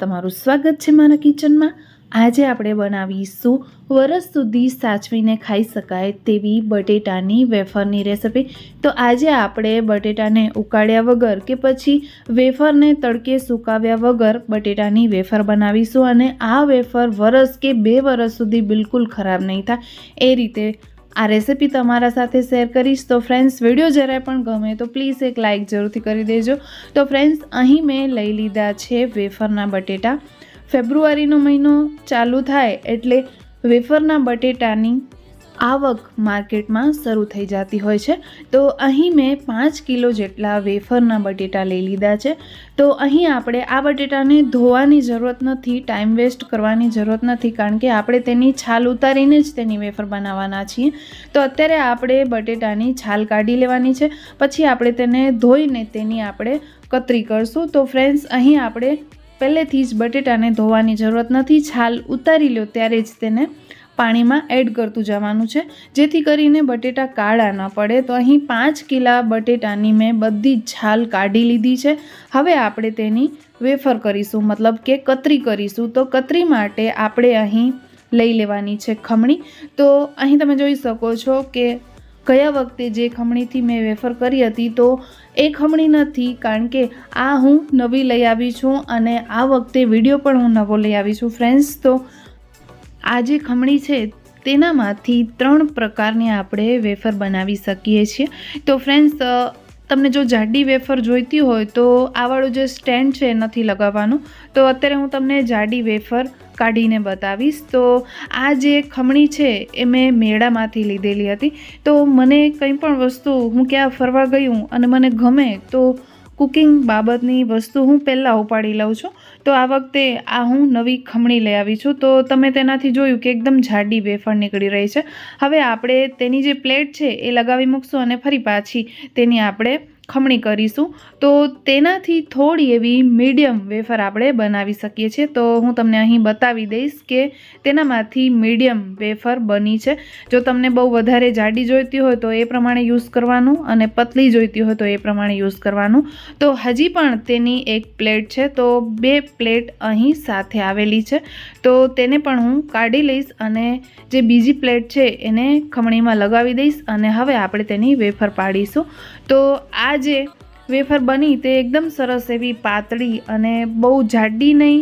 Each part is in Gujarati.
તમારું સ્વાગત છે મારા કિચનમાં. આજે આપણે બનાવીશું વરસ સુધી સાચવીને ખાઈ શકાય તેવી બટેટાની વેફરની રેસિપી. તો આજે આપણે બટેટાને ઉકાળ્યા વગર કે પછી વેફરને તડકે સુકાવ્યા વગર બટેટાની વેફર બનાવીશું અને આ વેફર વરસ કે બે વરસ સુધી બિલકુલ ખરાબ નહીં થાય. એ રીતે આ રેસિપી તમારા સાથે શેર કરીશ. તો ફ્રેન્ડ્સ વીડિયો જરાય પણ ગમે તો પ્લીઝ એક લાઇક જરૂરથી કરી દેજો. તો ફ્રેન્ડ્સ અહીં મેં લઈ લીધા છે વેફરના બટેટા. ફેબ્રુઆરીનો મહિનો ચાલુ થાય એટલે વેફરના બટેટાની આવક માર્કેટમાં શરૂ થઈ જતી હોય છે. તો અહીં મેં પાંચ કિલો જેટલા વેફરના બટેટા લઈ લીધા છે. તો અહીં આપણે આ બટેટાને ધોવાની જરૂરત નથી, ટાઈમ વેસ્ટ કરવાની જરૂરત નથી, કારણ કે આપણે તેની છાલ ઉતારીને જ તેની વેફર બનાવવાના છીએ. તો અત્યારે આપણે બટેટાની છાલ કાઢી લેવાની છે. પછી આપણે તેને ધોઈને તેની આપણે કતરી કરશું. તો ફ્રેન્ડ્સ, અહીં આપણે પહેલેથી જ બટેટાને ધોવાની જરૂરત નથી. છાલ ઉતારી લો, ત્યારે જ તેને પાણીમાં એડ કરતું જવાનું છે. જેથી કરીને બટેટા કાળા ન પડે, તો અહીં પાંચ કિલા બટેટાની મેં બધી છાલ કાઢી લીધી છે. હવે આપણે તેની વેફર કરીશું, મતલબ કે કતરી કરીશું. તો કતરી માટે આપણે અહીં લઈ લેવાની છે ખમણી. તો અહીં તમે જોઈ શકો છો કે ગયા વખતે જે ખમણીથી મેં વેફર કરી હતી, તો એ ખમણી નથી, કારણ કે આ હું નવી લઈ આવી છું અને આ વખતે વીડિયો પણ હું નવો લઈ આવી છું. ફ્રેન્ડ્સ, તો આ જે ખમણી છે, તેનામાંથી ત્રણ પ્રકારની આપણે વેફર બનાવી શકીએ છીએ. તો ફ્રેન્ડ્સ તમને જો જાડી વેફર જોઈતી હોય તો આવાળું જે સ્ટેન્ડ છે નથી લગાવવાનું. તો અત્યારે હું તમને જાડી વેફર કાઢીને બતાવીશ. તો આ જે ખમણી છે, એ મેં મેળામાંથી લીધેલી હતી. તો મને કંઈ પણ વસ્તુ, હું ક્યાં ફરવા ગયું અને મને ગમે, તો કુકિંગ બાબતની વસ્તુ હું પહેલાં ઉપાડી લઉં છું. તો આ વખતે આ હું નવી ખમણી લઈ આવી છું. તો તમે તેનાથી જોયું કે એકદમ જાડી વેફર નીકળી રહી છે. હવે આપણે તેની જે પ્લેટ છે એ લગાવી મૂકશું અને ફરી પાછી તેની આપણે ખમણી કરીશું. તો તેનાથી થોડી એવી મીડિયમ વેફર આપણે બનાવી શકીએ છીએ. તો હું તમને અહીં બતાવી દઈશ કે તેનામાંથી મીડિયમ વેફર બની છે. જો તમને બહુ વધારે જાડી જોઈતી હોય તો એ પ્રમાણે યુઝ કરવાનું અને પતલી જોઈતી હોય તો એ પ્રમાણે યુઝ કરવાનું. તો હજી પણ તેની એક પ્લેટ છે. તો બે પ્લેટ અહીં સાથે આવેલી છે. તો તેને પણ હું કાઢી લઈશ અને જે બીજી પ્લેટ છે એને ખમણીમાં લગાવી દઈશ અને હવે આપણે તેની વેફર પાડીશું. તો આ જે વેફર બની તે એકદમ સરસ એવી પાતળી અને બહુ જાડી નહીં,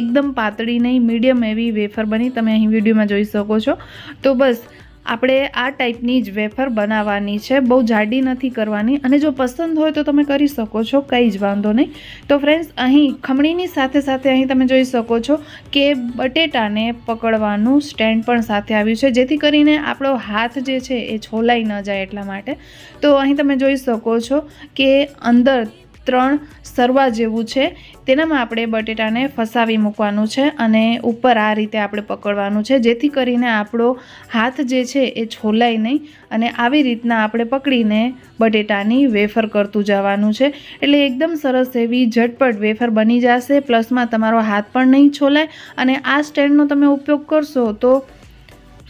એકદમ પાતળી નહીં, મીડિયમ એવી વેફર બની. તમે અહીં વિડીયોમાં જોઈ શકો છો. તો બસ આપણે આ ટાઈપની જ વેફર બનાવવાની છે. બહુ જાડી નથી કરવાની અને જો પસંદ હોય તો તમે કરી શકો છો, કંઈ જ વાંધો નહીં. તો ફ્રેન્ડ્સ અહીં ખમણીની સાથે સાથે અહીં તમે જોઈ શકો છો કે બટેટાને પકડવાનું સ્ટેન્ડ પણ સાથે આવ્યું છે, જેથી કરીને આપણો હાથ જે છે એ છોલાઈ ન જાય એટલા માટે. તો અહીં તમે જોઈ શકો છો કે અંદર ત્રણ સરવા જેવું છે. તેનામાં આપણે બટેટાને ફસાવી મૂકવાનું છે અને ઉપર આ રીતે આપણે પકડવાનું છે. જેથી કરીને આપણો હાથ જે છે એ છોલાય નહીં અને આવી રીતના આપણે પકડીને બટેટાની વેફર કરતું જવાનું છે. એટલે એકદમ સરસ એવી ઝટપટ વેફર બની જશે. પ્લસમાં તમારો હાથ પણ નહીં છોલાય અને આ સ્ટેન્ડનો તમે ઉપયોગ કરશો તો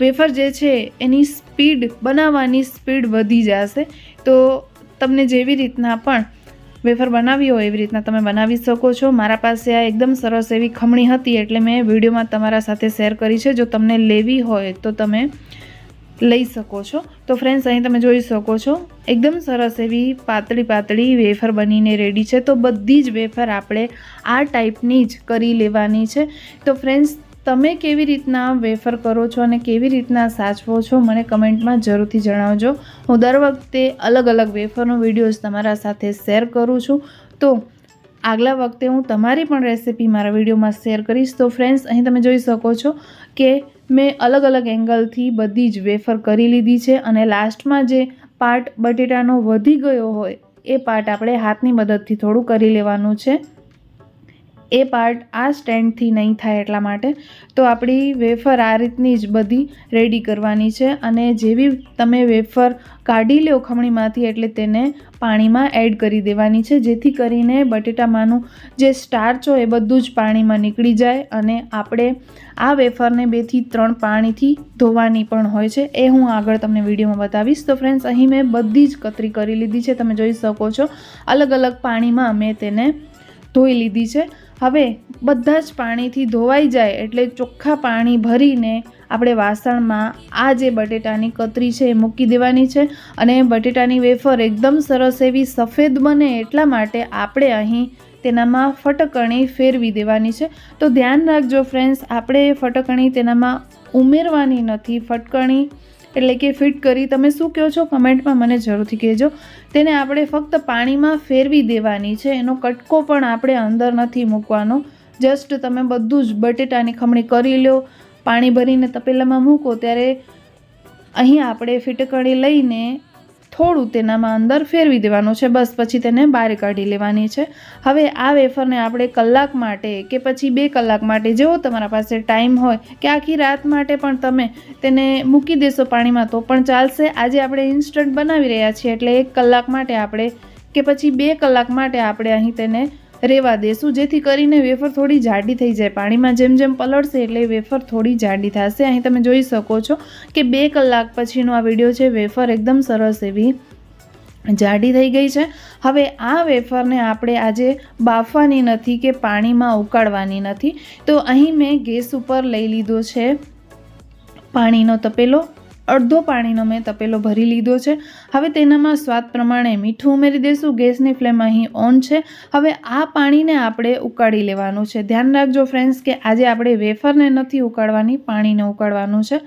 વેફર જે છે એની સ્પીડ, બનાવવાની સ્પીડ વધી જશે. તો તમને જેવી રીતના પણ વેફર બનાવી હોય એવી રીતના તમે બનાવી શકો છો. મારા પાસે આ એકદમ સરસ એવી ખમણી હતી એટલે મેં વિડીયોમાં તમારા સાથે શેર કરી છે. જો તમને લેવી હોય તો તમે લઈ શકો છો. તો ફ્રેન્ડ્સ અહીં તમે જોઈ શકો છો. એકદમ સરસ એવી પાતળી પાતળી વેફર બનીને રેડી છે. તો બધી જ વેફર આપણે આ ટાઈપની જ કરી લેવાની છે. તો ફ્રેન્ડ્સ તમે કેવી રીતના વેફર કરો છો અને કેવી રીતના સાચવો છો મને કમેન્ટમાં જરૂરથી જણાવજો. હું દર વખતે અલગ અલગ વેફરનો વિડીયોઝ તમારા સાથે શેર કરું છું. તો આગલા વખતે હું તમારી પણ રેસિપી મારા વિડીયોમાં શેર કરીશ. તો ફ્રેન્ડ્સ, અહીં તમે જોઈ શકો છો કે મેં અલગ અલગ એંગલથી બધી જ વેફર કરી લીધી છે અને લાસ્ટમાં જે પાર્ટ બટેટાનો વધી ગયો હોય એ પાર્ટ આપણે હાથની મદદથી થોડું કરી લેવાનું છે. એ પાર્ટ આ સ્ટેન્ડથી નહીં થાય એટલા માટે. તો આપણી વેફર આ રીતની જ બધી રેડી કરવાની છે અને જેવી તમે વેફર કાઢી લો ખમણીમાંથી એટલે તેને પાણીમાં એડ કરી દેવાની છે. જેથી કરીને બટેટામાંનું જે સ્ટાર્ચ હોય એ બધું જ પાણીમાં નીકળી જાય અને આપણે આ વેફરને બેથી ત્રણ પાણીથી ધોવાની પણ હોય છે. એ હું આગળ તમને વિડીયોમાં બતાવીશ. તો ફ્રેન્ડ્સ અહીં મેં બધી જ કતરી કરી લીધી છે. તમે જોઈ શકો છો. અલગ અલગ પાણીમાં મેં તેને ધોઈ લીધી છે. હવે બધા જ પાણીથી ધોવાઈ જાય એટલે ચોખ્ખા પાણી ભરીને આપણે વાસણમાં આ જે બટેટાની કતરી છે એ મૂકી દેવાની છે અને બટેટાની વેફર એકદમ સરસ એવી સફેદ બને એટલા માટે આપણે અહીં તેનામાં ફટકણી ફેરવી દેવાની છે. તો ધ્યાન રાખજો ફ્રેન્ડ્સ, આપણે ફટકણી તેનામાં ઉમેરવાની નથી. ફટકણી એટલે કે ફિટ કરી તમે શું કહો છો? કમેન્ટમાં મને જરૂરથી કહેજો. તેને આપણે ફક્ત પાણીમાં ફેરવી દેવાની છે. એનો કટકો પણ આપણે અંદર નથી મૂકવાનો. જસ્ટ તમે બધું જ બટેટાની ખમણી કરી લો. પાણી ભરીને તપેલામાં મૂકો. ત્યારે અહીં આપણે ફિટકડી લઈને થોડું તેનામાં અંદર ફેરવી દેવાનું છે. બસ પછી તેને બહાર કાઢી લેવાની છે. હવે આ વેફરને આપણે કલાક માટે કે પછી બે કલાક માટે જેવો તમારા પાસે ટાઈમ હોય કે આખી રાત માટે પણ તમે તેને મૂકી દેશો પાણીમાં, તો પણ ચાલશે. આજે આપણે ઇન્સ્ટન્ટ બનાવી રહ્યા છીએ એટલે એક કલાક માટે આપણે કે પછી બે કલાક માટે આપણે અહીં તેને રેવા દેશું, જેથી કરીને વેફર થોડી જાડી થઈ જાય. પાણીમાં જેમ જેમ પલળશે એટલે વેફર થોડી જાડી થશે. અહીં તમે જોઈ શકો છો કે બે કલાક પછીનો આ વીડિયો છે. વેફર એકદમ સરસ એવી જાડી થઈ ગઈ છે. હવે આ વેફરને આપણે આજે બાફવાની નથી કે પાણીમાં ઉકાળવાની નથી. તો અહીં મેં ગેસ ઉપર લઈ લીધો છે પાણીનો તપેલો. અડધો પાણીનો મેં તપેલો ભરી લીધો છે. હવે તેનામાં સ્વાદ પ્રમાણે મીઠું ઉમેરી દઈશું ગેસની ફ્લેમ અહીં ઓન છે. હવે આ પાણીને આપણે ઉકાળી લેવાનું છે. ધ્યાન રાખજો ફ્રેન્ડ્સ કે આજે આપણે વેફરને નથી ઉકાળવાની, પાણીને ઉકાળવાનું છે.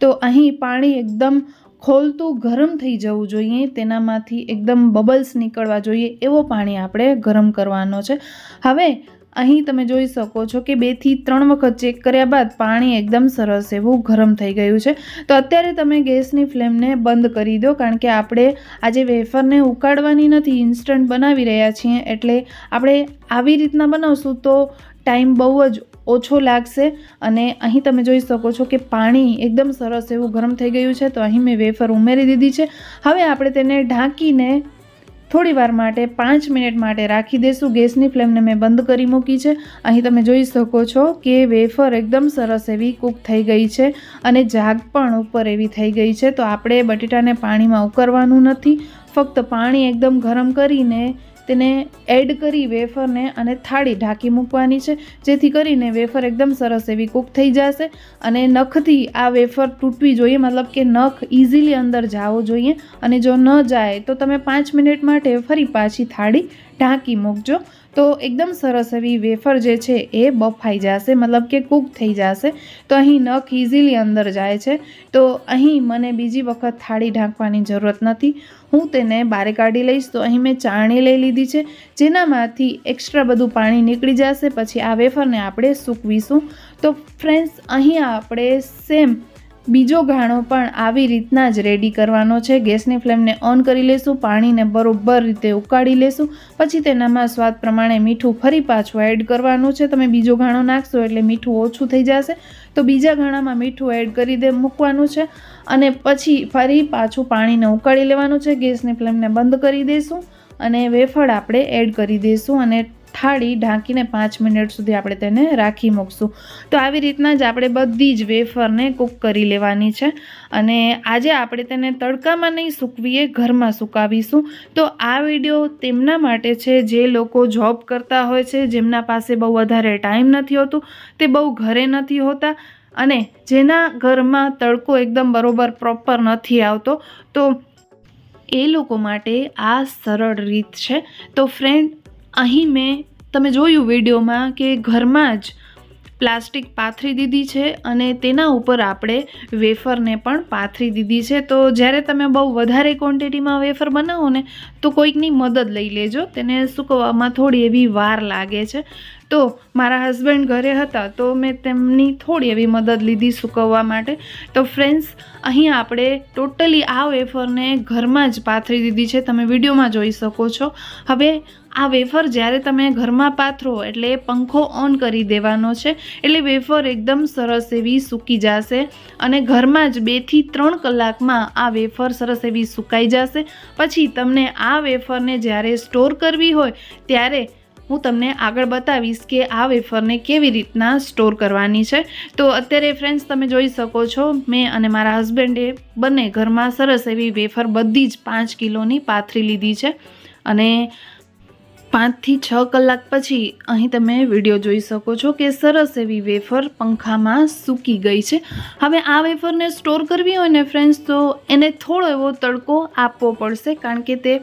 તો અહીં પાણી એકદમ ખોલતું ગરમ થઈ જવું જોઈએ. તેનામાંથી એકદમ બબલ્સ નીકળવા જોઈએ એવો પાણી આપણે ગરમ કરવાનો છે. હવે અહીં તમે જોઈ શકો છો કે બેથી ત્રણ વખત ચેક કર્યા બાદ પાણી એકદમ સરસ એવું ગરમ થઈ ગયું છે. તો અત્યારે તમે ગેસની ફ્લેમને બંધ કરી દો કારણ કે આપણે આજે વેફરને ઉકાળવાની નથી, ઇન્સ્ટન્ટ બનાવી રહ્યા છીએ એટલે આપણે આવી રીતના બનાવશું તો ટાઈમ બહુ જ ઓછો લાગશે અને અહીં તમે જોઈ શકો છો કે પાણી એકદમ સરસ એવું ગરમ થઈ ગયું છે. તો અહીં મેં વેફર ઉમેરી દીધી છે. હવે આપણે તેને ઢાંકીને થોડી વાર માટે પાંચ મિનિટ માટે રાખી દઈશું ગેસની ફ્લેમને મેં બંધ કરી મૂકી છે. અહીં તમે જોઈ શકો છો કે વેફર એકદમ સરસ એવી કૂક થઈ ગઈ છે અને જાગ પણ ઉપર એવી થઈ ગઈ છે. તો આપણે બટેટાને પાણીમાં ઉકરવાનું નથી. ફક્ત પાણી એકદમ ગરમ કરીને તેને એડ કરી વેફરને અને થાળી ઢાંકી મૂકવાની છે. જેથી કરીને વેફર એકદમ સરસ એવી કૂક થઈ જશે અને નખથી આ વેફર તૂટવી જોઈએ. મતલબ કે નખ ઇઝીલી અંદર જાવો જોઈએ અને જો ન જાય તો તમે પાંચ મિનિટ માટે ફરી પાછી થાળી ઢાંકી મૂકજો. તો એકદમ સરસ એવી વેફર જે છે એ બફાઈ જશે. મતલબ કે કૂક થઈ જશે. તો અહીં નખ ઇઝીલી અંદર જાય છે. તો અહીં મને બીજી વખત થાળી ઢાંકવાની જરૂરત નથી. હું તેને બારે કાઢી લઈશ તો અહીં મેં ચાણી લઈ લીધી છે, જેનામાંથી એક્સ્ટ્રા બધું પાણી નીકળી જશે. પછી આ વેફરને આપણે સૂકવીશું. તો ફ્રેન્ડ્સ અહીં આપણે સેમ બીજો ઘાણો પણ આવી રીતના જ રેડી કરવાનો છે. ગેસની ફ્લેમને ઓન કરી લેશું, પાણીને બરોબર રીતે ઉકાળી લેશું, પછી તેનામાં સ્વાદ પ્રમાણે મીઠું ફરી પાછું એડ કરવાનું છે. તમે બીજો ઘાણો નાખશો એટલે મીઠું ઓછું થઈ જશે. તો બીજા ઘાણામાં મીઠું એડ કરી દે મૂકવાનું છે અને પછી ફરી પાછું પાણીને ઉકાળી લેવાનું છે. ગેસની ફ્લેમને બંધ કરી દઈશું અને વેફળ આપણે એડ કરી દઈશું અને થાળી ઢાંકીને પાંચ મિનિટ સુધી આપણે તેને રાખી મૂકશું. તો આવી રીતના જ આપણે બધી જ વેફરને કૂક કરી લેવાની છે અને આજે આપણે તેને તડકામાં નહીં સૂકવીએ, ઘરમાં સુકાવીશું. તો આ વીડિયો તેમના માટે છે. જે લોકો જોબ કરતા હોય છે, જેમના પાસે બહુ વધારે ટાઈમ નથી હોતું, તે બહુ ઘરે નથી હોતા અને જેના ઘરમાં તડકો એકદમ બરોબર પ્રોપર નથી આવતો, તો એ લોકો માટે આ સરળ રીત છે. તો ફ્રેન્ડ અહીં મેં તમે જોયું વિડીયોમાં કે ઘરમાં જ પ્લાસ્ટિક પાથરી દીધી છે અને તેના ઉપર આપણે વેફરને પણ પાથરી દીધી છે. તો જ્યારે તમે બહુ વધારે ક્વોન્ટિટીમાં વેફર બનાવો ને, તો કોઈકની મદદ લઈ લેજો. તેને સૂકવવામાં થોડી એવી વાર લાગે છે. તો મારા હસબન્ડ ઘરે હતા, તો મેં તેમની થોડી એવી મદદ લીધી સૂકવવા માટે. તો ફ્રેન્ડ્સ અહીં આપણે ટોટલી આ વેફરને ઘરમાં જ પાથરી દીધી છે. તમે વિડીયોમાં જોઈ શકો છો. હવે આ વેફર જ્યારે તમે ઘરમાં પાથરો એટલે પંખો ઓન કરી દેવાનો છે, એટલે વેફર એકદમ સરસ એવી સૂકી જશે અને ઘરમાં જ બેથી ત્રણ કલાકમાં આ વેફર સરસ એવી સુકાઈ જશે. પછી તમને આ વેફરને જ્યારે સ્ટોર કરવી હોય, ત્યારે હું તમને આગળ બતાવીશ કે આ વેફરને કેવી રીતના સ્ટોર કરવાની છે. તો અત્યારે ફ્રેન્ડ્સ તમે જોઈ શકો છો, મેં અને મારા હસબન્ડે બંને ઘરમાં સરસ એવી વેફર બધી જ પાંચ કિલોની પાથરી લીધી છે અને પાંચથી છ કલાક પછી અહીં તમે વીડિયો જોઈ શકો છો કે સરસ એવી વેફર પંખામાં સૂકી ગઈ છે. હવે આ વેફરને સ્ટોર કરવી હોય ને ફ્રેન્ડ્સ તો એને થોડો એવો તડકો આપવો પડશે કારણ કે તે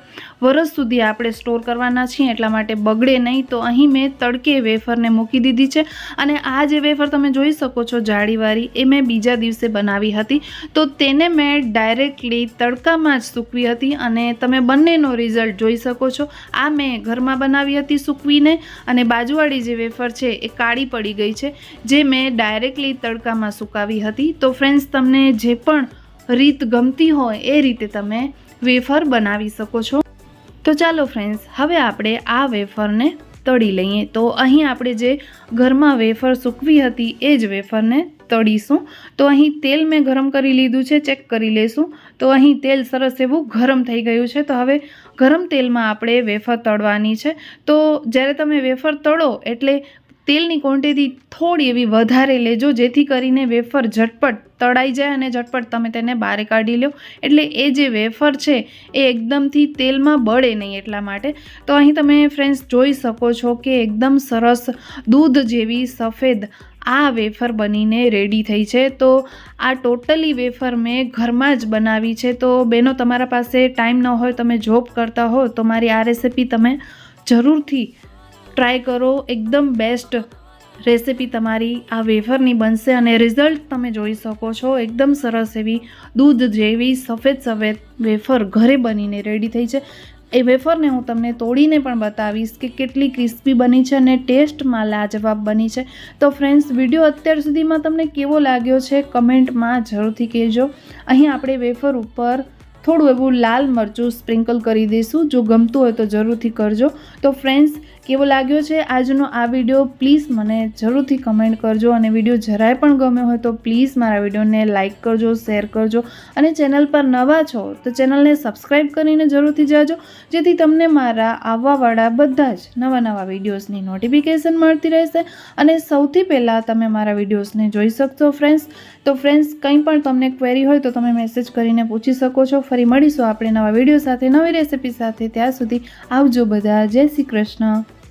વરસ સુધી આપણે સ્ટોર કરવાના છીએ એટલા માટે બગડે નહીં. તો અહીં મેં તડકે વેફરને મૂકી દીધી છે અને આ જે વેફર તમે જોઈ શકો છો જાળીવાળી, એ મેં બીજા દિવસે બનાવી હતી. તો તેને મેં ડાયરેક્ટલી તડકામાં જ સૂકવી હતી અને તમે બંનેનો રિઝલ્ટ જોઈ શકો છો. આ મેં ઘરમાં બનાવી હતી સૂકવીને અને બાજુવાળી જે વેફર છે એ કાળી પડી ગઈ છે, જે મેં ડાયરેક્ટલી તડકામાં સુકાવી હતી. તો ફ્રેન્ડ્સ તમને જે પણ રીત ગમતી હોય એ રીતે તમે વેફર બનાવી શકો છો. તો ચાલો ફ્રેન્ડ્સ હવે આપણે આ વેફરને તળી લઈએ. તો અહીં આપણે જે ઘરમાં વેફર સૂકવી હતી, એ જ વેફરને તળીશું. તો અહીં તેલ મેં ગરમ કરી લીધું છે, ચેક કરી લઈશું તો અહીં તેલ સરસ એવું ગરમ થઈ ગયું છે. તો હવે ગરમ તેલમાં આપણે વેફર તળવાની છે. તો જ્યારે તમે વેફર તળો, એટલે તેલની ક્વોન્ટિટી થોડી એવી વધારે લેજો, જેથી કરીને વેફર ઝટપટ તળાઈ જાય અને ઝટપટ તમે તેને બહાર કાઢી લો. એટલે એ જે વેફર છે, એ એકદમથી તેલમાં બળે નહીં એટલા માટે. તો અહીં તમે ફ્રેન્ડ્સ જોઈ શકો છો કે એકદમ સરસ દૂધ જેવી સફેદ આ વેફર બનીને રેડી થઈ છે. તો આ ટોટલી વેફર મેં ઘરમાં જ બનાવી છે. તો બેનો, તમારા પાસે ટાઈમ ન હોય, તમે જોબ કરતા હો, તો મારી આ રેસિપી તમે જરૂરથી ટ્રાય કરો. એકદમ બેસ્ટ રેસિપી તમારી આ વેફરની બનશે અને રિઝલ્ટ તમે જોઈ શકો છો. એકદમ સરસ એવી દૂધ જેવી સફેદ સફેદ વેફર ઘરે બનીને રેડી થઈ છે. એ વેફરને હું તમને તોડીને પણ બતાવીશ કે કેટલી ક્રિસ્પી બની છે અને ટેસ્ટમાં લાજવાબ બની છે. તો ફ્રેન્ડ્સ વીડિયો અત્યાર સુધીમાં તમને કેવો લાગ્યો છે? કમેન્ટમાં જરૂરથી કહેજો. અહીં આપણે વેફર ઉપર થોડું એવું લાલ મરચું સ્પ્રિંકલ કરી દઈશું. જો ગમતું હોય તો જરૂરથી કરજો. તો ફ્રેન્ડ્સ કેવો લાગ્યો છે આજનો આ વીડિયો? પ્લીઝ મને જરૂરથી કમેન્ટ કરજો અને વીડિયો જરાય પણ ગમ્યો હોય તો પ્લીઝ મારા વિડીયોને લાઇક કરજો શેર કરજો અને ચેનલ પર નવા છો તો ચેનલને સબસ્ક્રાઈબ કરીને જરૂરથી જાજો, જેથી તમને મારા આવવાવાળા બધા જ નવા નવા વિડીયોઝની નોટિફિકેશન મળતી રહેશે અને સૌથી પહેલાં તમે મારા વિડીયોઝને જોઈ શકશો ફ્રેન્ડ્સ તો ફ્રેન્ડ્સ કંઈ પણ તમને ક્વેરી હોય તો તમે મેસેજ કરીને પૂછી શકો છો. ફરી મળીશું આપણે નવા વીડિયો સાથે, નવી રેસિપી સાથે. ત્યાં સુધી આવજો બધા. જય શ્રી કૃષ્ણ.